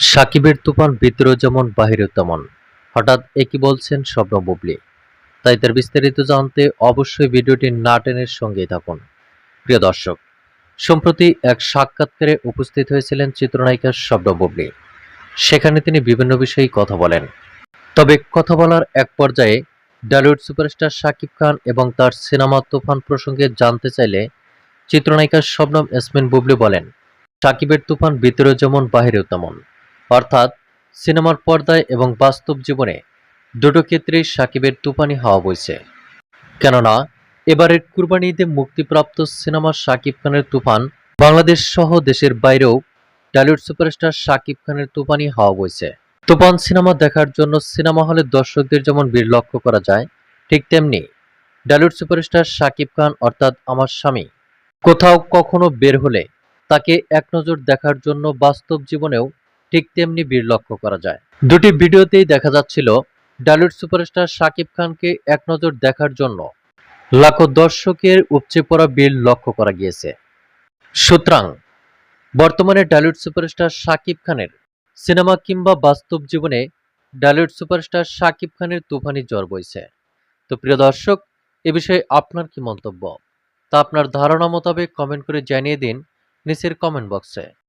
সাকিবের তুফান ভিতরেও যেমন বাহিরেও তেমন। হঠাৎ একই বলছেন স্বপ্ন বুবলি। তাই তার বিস্তারিত জানতে অবশ্যই ভিডিওটি না টেনের সঙ্গেই থাকুন। প্রিয় দর্শক, সম্প্রতি এক সাক্ষাৎকারে উপস্থিত হয়েছিলেন চিত্রনায়িকা স্বপ্ন বুবলি। সেখানে তিনি বিভিন্ন বিষয়ে কথা বলেন। তবে কথা বলার এক পর্যায়ে ডালিউড সুপারস্টার শাকিব খান এবং তার সিনেমা তুফান প্রসঙ্গে জানতে চাইলে চিত্রনায়িকা শবনম ইয়াসমিন বুবলি বলেন, সাকিবের তুফান ভিতরেও যেমন বাহিরেও তেমন। অর্থাৎ সিনেমার পর্দায় এবং বাস্তব জীবনে দুটো ক্ষেত্রেই সাকিবের তুফানি হাওয়া বইছে। কেননা, এবারের কুরবানি ঈদে মুক্তিপ্রাপ্ত সিনেমা শাকিব খানের তুফান বাংলাদেশ সহ দেশের বাইরেও টলিউড সুপারস্টার শাকিব খানের তুফানি হাওয়া বইছে। তুফান সিনেমা দেখার জন্য সিনেমা হলে দর্শকদের যেমন ভিড় লক্ষ্য করা যায়, ঠিক তেমনি ডালিউড সুপারস্টার শাকিব খান অর্থাৎ আমার স্বামী কোথাও কখনো বের হলে তাকে এক নজর দেখার জন্য বাস্তব জীবনেও ঠিক তেমনি ভিড় লক্ষ্য করা যায়। দুটি ভিডিওতেই দেখা যাচ্ছিল ডালিউড সুপারস্টার শাকিব খানকে এক নজর দেখার জন্য। লাখো দর্শকের উপচে পড়া ভিড় লক্ষ্য করা গিয়েছে। সুতরাং, বর্তমানে ডালিউড সুপারস্টার শাকিব খানের সিনেমা কিংবা বাস্তব জীবনে ডালিউড সুপারস্টার শাকিব খানের তুফানি জ্বর বইছে। তো প্রিয় দর্শক, এ বিষয়ে আপনার কি মন্তব্য? তা আপনার ধারণা মোতাবেক কমেন্ট করে জানিয়ে দিন নিচের কমেন্ট বক্সে।